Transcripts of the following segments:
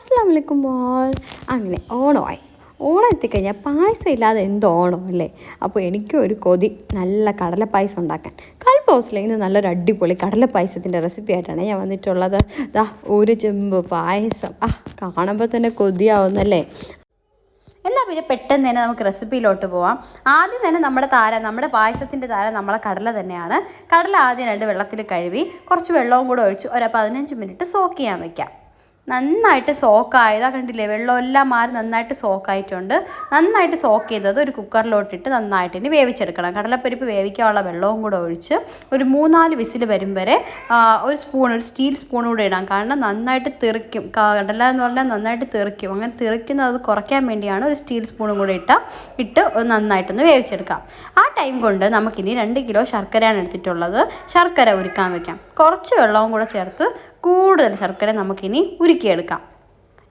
അസ്സാം വലൈക്കും മോൾ. അങ്ങനെ ഓണമായി. ഓണം എത്തിക്കഴിഞ്ഞാൽ പായസം ഇല്ലാതെ എന്ത് ഓണം അല്ലേ? അപ്പോൾ എനിക്കും ഒരു കൊതി. നല്ല കടല പായസം ഉണ്ടാക്കാൻ. കൽബോസിലെ ഇന്ന് നല്ലൊരു അടിപൊളി കടല പായസത്തിന്റെ റെസിപ്പി ആയിട്ടാണ് ഞാൻ വന്നിട്ടുള്ളത്. ദാ ഒരു ചെമ്പ് പായസം. ആ കാണുമ്പോൾ തന്നെ കൊതിയാവുന്നല്ലേ? എന്നാൽ പിന്നെ പെട്ടെന്ന് തന്നെ നമുക്ക് റെസിപ്പിയിലോട്ട് പോവാം. ആദ്യം തന്നെ നമ്മുടെ താര നമ്മുടെ പായസത്തിന്റെ താര നമ്മളെ കടല തന്നെയാണ്. കടല ആദ്യം രണ്ട് വെള്ളത്തിൽ കഴുകി കുറച്ച് വെള്ളവും കൂടെ ഒഴിച്ച് ഒരു പതിനഞ്ച് മിനിറ്റ് സോക്ക് ചെയ്യാൻ വെക്കാം. നന്നായിട്ട് സോക്കായതാ കണ്ടില്ലേ വെള്ളമെല്ലാം മാറി നന്നായിട്ട് സോക്കായിട്ടുണ്ട് നന്നായിട്ട് സോക്ക് ചെയ്തത് ഒരു കുക്കറിലോട്ടിട്ട് നന്നായിട്ട് ഇനി വേവിച്ചെടുക്കണം. കടലപ്പരിപ്പ് വേവിക്കാനുള്ള വെള്ളവും കൂടെ ഒഴിച്ച് ഒരു മൂന്നാൽ വിസിൽ വരും വരെ ഒരു സ്പൂൺ ഒരു സ്റ്റീൽ സ്പൂൺ കൂടെ ഇടാം. കാരണം നന്നായിട്ട് തെറിക്കും. കടല എന്ന് പറഞ്ഞാൽ നന്നായിട്ട് തെറിക്കും. അങ്ങനെ തെറിക്കുന്നത് കുറയ്ക്കാൻ വേണ്ടിയാണ് ഒരു സ്റ്റീൽ സ്പൂണും കൂടെ ഇട്ട ഇട്ട് നന്നായിട്ടൊന്ന് വേവിച്ചെടുക്കാം. ആ ടൈം കൊണ്ട് നമുക്കിനി രണ്ട് കിലോ ശർക്കരയാണ് എടുത്തിട്ടുള്ളത്. ശർക്കര ഉരുക്കാൻ വെക്കാം. കുറച്ച് വെള്ളവും കൂടെ ചേർത്ത് കൂടുതൽ ശർക്കര നമുക്കിനി ഉരുക്കിയെടുക്കാം.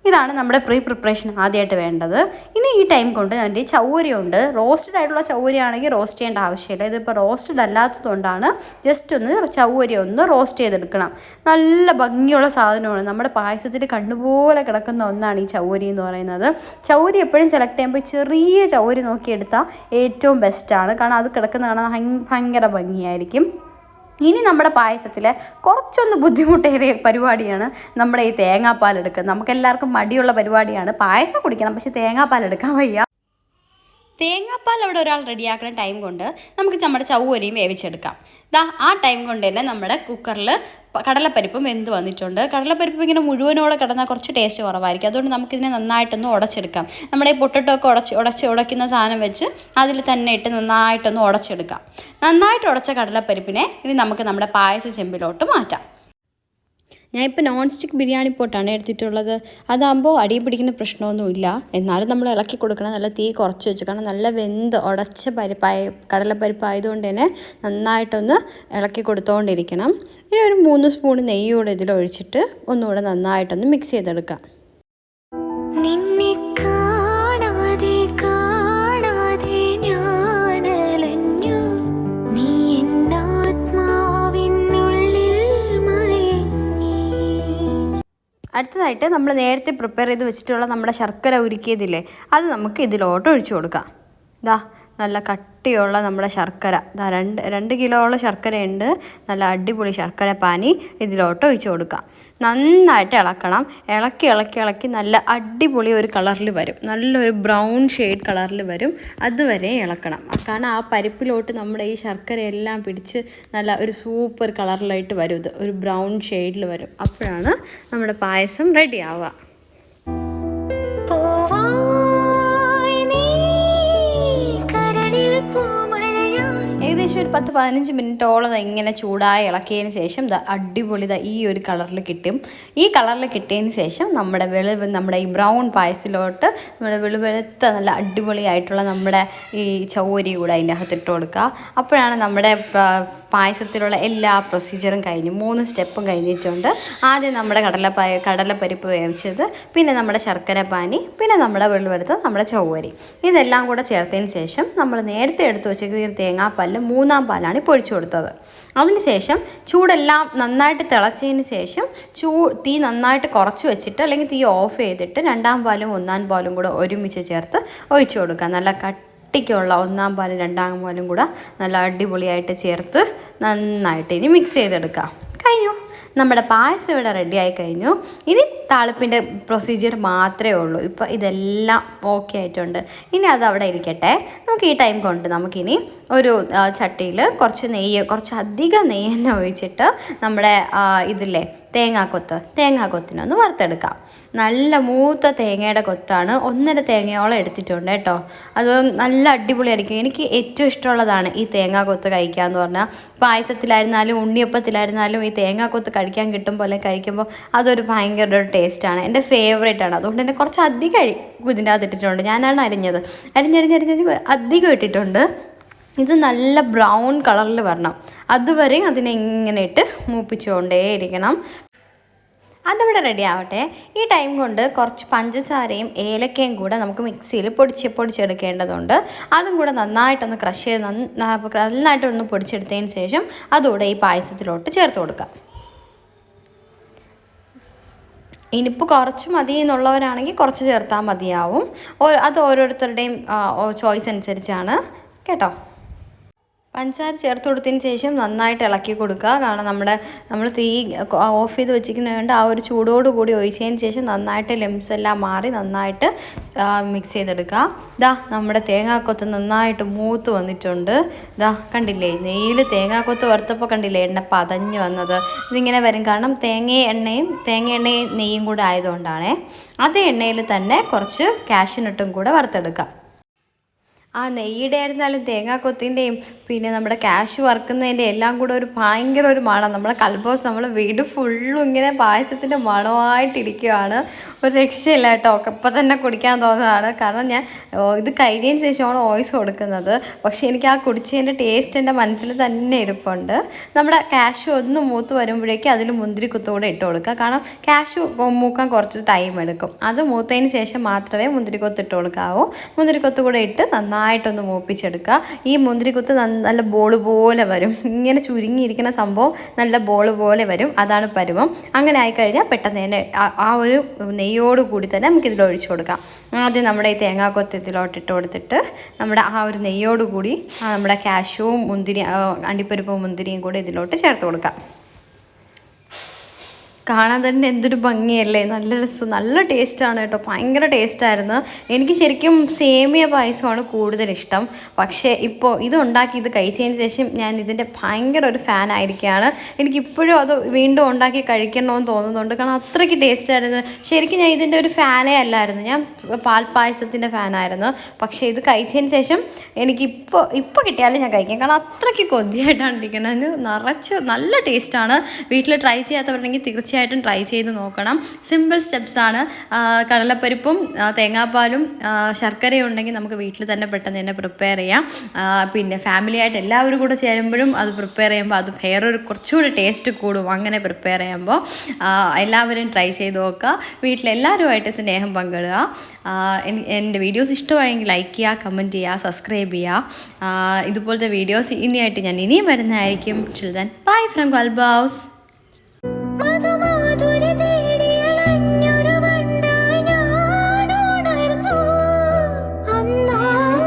ഇതാണ് നമ്മുടെ പ്രീ പ്രിപ്പറേഷൻ ആദ്യമായിട്ട് വേണ്ടത്. ഇനി ഈ ടൈം കൊണ്ട് ചൗരി ഉണ്ട് റോസ്റ്റഡ് ആയിട്ടുള്ള ചൗരി ആണെങ്കിൽ റോസ്റ്റ് ചെയ്യേണ്ട ആവശ്യമില്ല. ഇതിപ്പോൾ റോസ്റ്റഡ് അല്ലാത്തതുകൊണ്ടാണ് ജസ്റ്റ് ഒന്ന് ചൗരി ഒന്ന് റോസ്റ്റ് ചെയ്തെടുക്കണം. നല്ല ഭംഗിയുള്ള സാധനമാണ്. നമ്മുടെ പായസത്തിൽ കണ്ണുപോലെ കിടക്കുന്ന ഒന്നാണ് ഈ ചൗരി എന്ന് പറയുന്നത്. ചൗരി എപ്പോഴും സെലക്ട് ചെയ്യുമ്പോൾ ചെറിയ ചൗരി നോക്കിയെടുത്താൽ ഏറ്റവും ബെസ്റ്റാണ് കാരണം അത് കിടക്കുന്ന കാണാൻ ഭയങ്കര ഭംഗിയായിരിക്കും. ഇനി നമ്മുടെ പായസത്തിൽ കുറച്ചൊന്ന് ബുദ്ധിമുട്ടേറിയ പരിപാടിയാണ് നമ്മുടെ ഈ തേങ്ങാപ്പാൽ എടുക്കുക നമുക്കെല്ലാവർക്കും മടിയുള്ള പരിപാടിയാണ്. പായസം കുടിക്കണം പക്ഷേ തേങ്ങാപ്പാൽ എടുക്കാൻ വയ്യ. തേങ്ങാപ്പാൽ അവിടെ ഒരാൾ റെഡിയാക്കുന്ന ടൈം കൊണ്ട് നമുക്ക് നമ്മുടെ ചൗവരിയും വേവിച്ചെടുക്കാം. ദാ ആ ടൈം കൊണ്ട് തന്നെ നമ്മുടെ കുക്കറിൽ കടലപ്പരിപ്പും വെന്ത് വന്നിട്ടുണ്ട്. കടലപ്പരിപ്പ് ഇങ്ങനെ മുഴുവനോടെ കിടന്നാൽ കുറച്ച് ടേസ്റ്റ് കുറവായിരിക്കും. അതുകൊണ്ട് നമുക്കിതിനെ നന്നായിട്ടൊന്ന് ഉടച്ചെടുക്കാം. നമ്മുടെ ഈ പൊട്ടറ്റോ ഒക്കെ ഉടച്ച് ഉടച്ച് ഉടയ്ക്കുന്ന സാധനം വെച്ച് അതിൽ തന്നെ ഇട്ട് നന്നായിട്ടൊന്ന് ഉടച്ചെടുക്കാം. നന്നായിട്ട് ഉടച്ച കടലപ്പരിപ്പിനെ ഇനി നമുക്ക് നമ്മുടെ പായസ ചെമ്പിലോട്ട് മാറ്റാം. ഞാൻ ഇപ്പോൾ നോൺ സ്റ്റിക്ക് ബിരിയാണി പോട്ടാണ് എടുത്തിട്ടുള്ളത്. അതാകുമ്പോൾ അടി പിടിക്കുന്ന പ്രശ്നമൊന്നുമില്ല. എന്നാലും നമ്മൾ ഇളക്കി കൊടുക്കണം. നല്ല തീ കുറച്ച് വെച്ച് കാരണം നല്ല വെന്ത് ഉടച്ച പരിപ്പായ കടലപ്പരിപ്പ് ആയതുകൊണ്ട് തന്നെ നന്നായിട്ടൊന്ന് ഇളക്കി കൊടുത്തുകൊണ്ടിരിക്കണം ഇനി ഒരു മൂന്ന് സ്പൂൺ നെയ്യൂടെ ഇതിലൊഴിച്ചിട്ട് ഒന്നുകൂടെ നന്നായിട്ടൊന്ന് മിക്സ് ചെയ്തെടുക്കാം. അടുത്തതായിട്ട് നമ്മൾ നേരത്തെ പ്രിപ്പയർ ചെയ്ത് വെച്ചിട്ടുള്ള നമ്മുടെ ശർക്കര ഉരുക്കിയതില്ലേ അത് നമുക്ക് ഇതിലോട്ട് ഒഴിച്ചു കൊടുക്കാം. ഇതാ നല്ല കട്ടിയുള്ള നമ്മുടെ ശർക്കര. രണ്ട് രണ്ട് കിലോളം ശർക്കരയുണ്ട്. നല്ല അടിപൊളി ശർക്കര പാനി ഇതിലോട്ട് ഒഴിച്ചു കൊടുക്കാം. നന്നായിട്ട് ഇളക്കണം. ഇളക്കി ഇളക്കി ഇളക്കി നല്ല അടിപൊളി ഒരു കളറിൽ വരും. നല്ലൊരു ബ്രൗൺ ഷെയ്ഡ് കളറിൽ വരും. അതുവരെ ഇളക്കണം. കാരണം ആ പരിപ്പിലോട്ട് നമ്മുടെ ഈ ശർക്കര എല്ലാം പിടിച്ച് നല്ല ഒരു സൂപ്പർ കളറിലായിട്ട് വരും ഇത്. ഒരു ബ്രൗൺ ഷെയ്ഡിൽ വരും. അപ്പോഴാണ് നമ്മുടെ പായസം റെഡി ആവുക. പത്ത് പതിനഞ്ച് മിനിറ്റോളം ഇങ്ങനെ ചൂടായി ഇളക്കിയതിന് ശേഷം അടിപൊളി ഈ ഒരു കളറിൽ കിട്ടും. ഈ കളറിൽ കിട്ടിയതിന് ശേഷം നമ്മുടെ വെളു നമ്മുടെ ഈ ബ്രൗൺ പായസിലോട്ട് നമ്മുടെ വെളുവെളുത്ത നല്ല അടിപൊളിയായിട്ടുള്ള നമ്മുടെ ഈ ചൗരി കൂടെ അതിന്റെ അകത്ത് ഇട്ട് കൊടുക്കുക. അപ്പോഴാണ് നമ്മുടെ പായസത്തിലുള്ള എല്ലാ പ്രൊസീജിയറും കഴിഞ്ഞു മൂന്ന് സ്റ്റെപ്പും കഴിഞ്ഞിട്ടുണ്ട്. ആദ്യം നമ്മുടെ കടലപ്പായ കടലപ്പരിപ്പ് വേവിച്ചത് പിന്നെ നമ്മുടെ ശർക്കര പാനി പിന്നെ നമ്മുടെ വെള്ളുവെടുത്ത് നമ്മുടെ ചൗവരി. ഇതെല്ലാം കൂടെ ചേർത്തതിന് ശേഷം നമ്മൾ നേരത്തെ എടുത്ത് വെച്ചിരിക്കുന്ന തേങ്ങാപ്പാലിൽ മൂന്നാം പാലാണ് ഇപ്പോൾ ഒഴിച്ചു കൊടുത്തത് അതിനുശേഷം ചൂടെല്ലാം നന്നായിട്ട് തിളച്ചതിന് ശേഷം ചൂ തീ നന്നായിട്ട് കുറച്ച് വെച്ചിട്ട് അല്ലെങ്കിൽ തീ ഓഫ് ചെയ്തിട്ട് രണ്ടാം പാലും ഒന്നാം പാലും കൂടെ ഒരുമിച്ച് ചേർത്ത് ഒഴിച്ചു കൊടുക്കുക. നല്ല കട്ടിക്കുള്ള ഒന്നാം പാലും രണ്ടാം പാലും കൂടെ നല്ല അടിപൊളിയായിട്ട് ചേർത്ത് നന്നായിട്ട് ഇനി മിക്സ് ചെയ്തെടുക്കാം കഴിഞ്ഞു. നമ്മുടെ പായസം ഇവിടെ റെഡി ആയി കഴിഞ്ഞു. ഇനി താളിപ്പിന്റെ പ്രൊസീജിയർ മാത്രമേ ഉള്ളൂ. ഇപ്പോൾ ഇതെല്ലാം ഓക്കെ ആയിട്ടുണ്ട്. ഇനി അത് അവിടെ ഇരിക്കട്ടെ. നമുക്ക് ഈ ടൈം കൊണ്ട് നമുക്കിനി ഒരു ചട്ടിയിൽ കുറച്ച് നെയ്യ് കുറച്ച് അധികം നെയ്യ് തന്നെ ഒഴിച്ചിട്ട് നമ്മുടെ ഇതിലെ തേങ്ങാക്കൊത്ത് തേങ്ങാക്കൊത്തിനൊന്ന് വറുത്തെടുക്കാം. നല്ല മൂത്ത തേങ്ങയുടെ കൊത്താണ്. ഒന്നര തേങ്ങയോളം എടുത്തിട്ടുണ്ട് കേട്ടോ. അത് നല്ല അടിപൊളിയായിരിക്കും. എനിക്ക് ഏറ്റവും ഇഷ്ടമുള്ളതാണ് ഈ തേങ്ങാക്കൊത്ത് കഴിക്കുക എന്ന് പറഞ്ഞാൽ പായസത്തിലായിരുന്നാലും ഉണ്ണിയപ്പത്തിലായിരുന്നാലും ഈ തേങ്ങാക്കൊത്ത് കഴിക്കാൻ കിട്ടുമ്പോൾ അല്ലെങ്കിൽ കഴിക്കുമ്പോൾ അതൊരു ഭയങ്കര ഒരു ടേസ്റ്റാണ്. എന്റെ ഫേവറേറ്റ് ആണ് അതുകൊണ്ട് തന്നെ കുറച്ച് അധികം ഇതിന്റെ അകത്ത് ഇട്ടിട്ടുണ്ട് ഞാനാണ് അരിഞ്ഞത്. അരിഞ്ഞരിഞ്ഞരിഞ്ഞ് അധികം ഇട്ടിട്ടുണ്ട്. ഇത് നല്ല ബ്രൗൺ കളറിൽ വരണം. അതുവരെ അതിനെ ഇങ്ങനെ ഇട്ട് മൂപ്പിച്ചുകൊണ്ടേയിരിക്കണം. അതവിടെ റെഡി ആവട്ടെ. ഈ ടൈം കൊണ്ട് കുറച്ച് പഞ്ചസാരയും ഏലക്കയും കൂടെ നമുക്ക് മിക്സിയിൽ പൊടിച്ച് പൊടിച്ചെടുക്കേണ്ടതുണ്ട്. അതും കൂടെ നന്നായിട്ടൊന്ന് ക്രഷ് ചെയ്ത് നന്ന- നന്നായിട്ടൊന്ന് പൊടിച്ചെടുത്തതിന് ശേഷം അതുകൂടെ ഈ പായസത്തിലോട്ട് ചേർത്ത് കൊടുക്കാം. ഇനിയിപ്പോൾ കുറച്ച് മതി എന്നുള്ളവരാണെങ്കിൽ കുറച്ച് ചേർത്താൽ മതിയാവും. അത് ഓരോരുത്തരുടെയും ചോയ്സ് അനുസരിച്ചാണ്. കേട്ടോ? പഞ്ചസാര ചേർത്ത് കൊടുത്തതിന് ശേഷം നന്നായിട്ട് ഇളക്കി കൊടുക്കുക. കാരണം നമ്മുടെ നമ്മൾ തീ ഓഫ് ചെയ്ത് വെച്ചിരിക്കുന്നതുകൊണ്ട് ആ ഒരു ചൂടോട് കൂടി ഒഴിച്ചതിന് ശേഷം നന്നായിട്ട് ലെംസ് എല്ലാം മാറി നന്നായിട്ട് മിക്സ് ചെയ്തെടുക്കുക. ഇതാ നമ്മുടെ തേങ്ങാക്കൊത്ത് നന്നായിട്ട് മൂത്ത് വന്നിട്ടുണ്ട്. ഇതാ കണ്ടില്ലേ? നെയ്യിൽ തേങ്ങാക്കൊത്ത് വറുത്തപ്പോൾ കണ്ടില്ലേ? എണ്ണ പതഞ്ഞ് വന്നത്. ഇതിങ്ങനെ വരും. കാരണം തേങ്ങ എണ്ണയും തേങ്ങ എണ്ണയും നെയ്യും കൂടെ ആയതുകൊണ്ടാണേ. അതേ എണ്ണയിൽ തന്നെ കുറച്ച് കാഷ്യൂനട്ടും കൂടെ വറുത്തെടുക്കാം ആ നെയ്യുടെ ആയിരുന്നാലും തേങ്ങാക്കൊത്തിന്റെയും പിന്നെ നമ്മുടെ ക്യാഷ് വറുക്കുന്നതിന്റെ എല്ലാം കൂടെ ഒരു ഭയങ്കര ഒരു മണം നമ്മുടെ കൽബോസ് നമ്മൾ വീട് ഫുള്ളും ഇങ്ങനെ പായസത്തിന്റെ മണമായിട്ടിരിക്കുകയാണ് ഒരു രക്ഷയില്ല കേട്ടോ. ഇപ്പം തന്നെ കുടിക്കാൻ തോന്നുന്നതാണ്. കാരണം ഞാൻ ഇത് കഴിഞ്ഞതിന് ശേഷമാണ് ഓയിസ് കൊടുക്കുന്നത്. പക്ഷേ എനിക്ക് ആ കുടിച്ചതിന്റെ ടേസ്റ്റ് എന്റെ മനസ്സിൽ തന്നെ ഇരിപ്പുണ്ട്. നമ്മുടെ ക്യാഷ് ഒന്ന് മൂത്ത് വരുമ്പോഴേക്കും അതിൽ മുന്തിരി കുത്തുകൂടെ ഇട്ട് കൊടുക്കുക. കാരണം ക്യാഷ് മൂക്കാൻ കുറച്ച് ടൈം എടുക്കും. അത് മൂത്തതിന് ശേഷം മാത്രമേ മുന്തിരി കൊത്ത് ഇട്ട് കൊടുക്കാവൂ. മുന്തിരി കൊത്ത് കൂടെ ഇട്ട് നന്നായിട്ടൊന്ന് മൂപ്പിച്ചെടുക്കുക. ഈ മുന്തിരിക്കുത്ത് നല്ല ബോൾ പോലെ വരും. ഇങ്ങനെ ചുരുങ്ങിയിരിക്കുന്ന സംഭവം നല്ല ബോൾ പോലെ വരും. അതാണ് പരുവം. അങ്ങനെ ആയിക്കഴിഞ്ഞാൽ പെട്ടെന്ന് തന്നെ ആ- ഒരു നെയ്യോട് കൂടി തന്നെ നമുക്കിതിൽ ഒഴിച്ചു കൊടുക്കാം. ആദ്യം നമ്മുടെ ഈ തേങ്ങാക്കൊത്ത് ഇതിലോട്ട് ഇട്ട് കൊടുത്തിട്ട് നമ്മുടെ ആ ഒരു നെയ്യോട് കൂടി നമ്മുടെ കാശുവും മുന്തിരി അണ്ടിപ്പരിപ്പും മുന്തിരിയും കൂടി ഇതിലോട്ട് ചേർത്ത് കൊടുക്കാം. കാണാൻ തന്നെ എന്തൊരു ഭംഗിയല്ലേ. നല്ല രസം നല്ല ടേസ്റ്റാണ് കേട്ടോ. ഭയങ്കര ടേസ്റ്റായിരുന്നു എനിക്ക് ശരിക്കും സേമിയ പായസമാണ് കൂടുതൽ ഇഷ്ടം. പക്ഷേ ഇപ്പോൾ ഇത് ഉണ്ടാക്കി ഇത് കഴിച്ചതിന് ശേഷം ഞാൻ ഇതിന്റെ ഭയങ്കര ഒരു ഫാൻ ആയിരിക്കുകയാണ്. എനിക്കിപ്പോഴും അത് വീണ്ടും ഉണ്ടാക്കി കഴിക്കണമെന്ന് തോന്നുന്നുണ്ട്. കാരണം അത്രയ്ക്ക് ടേസ്റ്റായിരുന്നു ശരിക്കും ഞാൻ ഇതിന്റെ ഒരു ഫാനേ അല്ലായിരുന്നു. ഞാൻ പാൽപ്പായസത്തിന്റെ ഫാനായിരുന്നു പക്ഷേ ഇത് കഴിച്ചതിന് ശേഷം എനിക്കിപ്പോൾ ഇപ്പോൾ കിട്ടിയാലും ഞാൻ കഴിക്കാം. കാരണം അത്രയ്ക്ക് കൊതിയായിട്ടാണ് ഇരിക്കുന്നത്. നിറച്ച് നല്ല ടേസ്റ്റാണ് വീട്ടിൽ ട്രൈ ചെയ്യാത്തവരുണ്ടെങ്കിൽ തീർച്ചയായിട്ടും ട്രൈ ചെയ്ത് നോക്കണം. സിമ്പിൾ സ്റ്റെപ്സാണ് കടലപ്പരിപ്പും തേങ്ങാപ്പാലും ശർക്കരയും ഉണ്ടെങ്കിൽ നമുക്ക് വീട്ടിൽ തന്നെ പെട്ടെന്ന് തന്നെ പ്രിപ്പയർ ചെയ്യാം. പിന്നെ ഫാമിലിയായിട്ട് എല്ലാവരും കൂടെ ചേരുമ്പോഴും അത് പ്രിപ്പയർ ചെയ്യുമ്പോൾ അത് വേറൊരു കുറച്ചുകൂടി ടേസ്റ്റ് കൂടും. അങ്ങനെ പ്രിപ്പയർ ചെയ്യുമ്പോൾ എല്ലാവരും ട്രൈ ചെയ്ത് നോക്കുക. വീട്ടിലെല്ലാവരുമായിട്ട് സ്നേഹം പങ്കിടുക. എന്റെ വീഡിയോസ് ഇഷ്ടമായെങ്കിൽ ലൈക്ക് ചെയ്യുക കമന്റ് ചെയ്യുക സബ്സ്ക്രൈബ് ചെയ്യുക. ഇതുപോലത്തെ വീഡിയോസ് ഇനിയായിട്ട് ഞാൻ ഇനിയും വരുന്നതായിരിക്കും. Children bye from ഗൾബൗസ്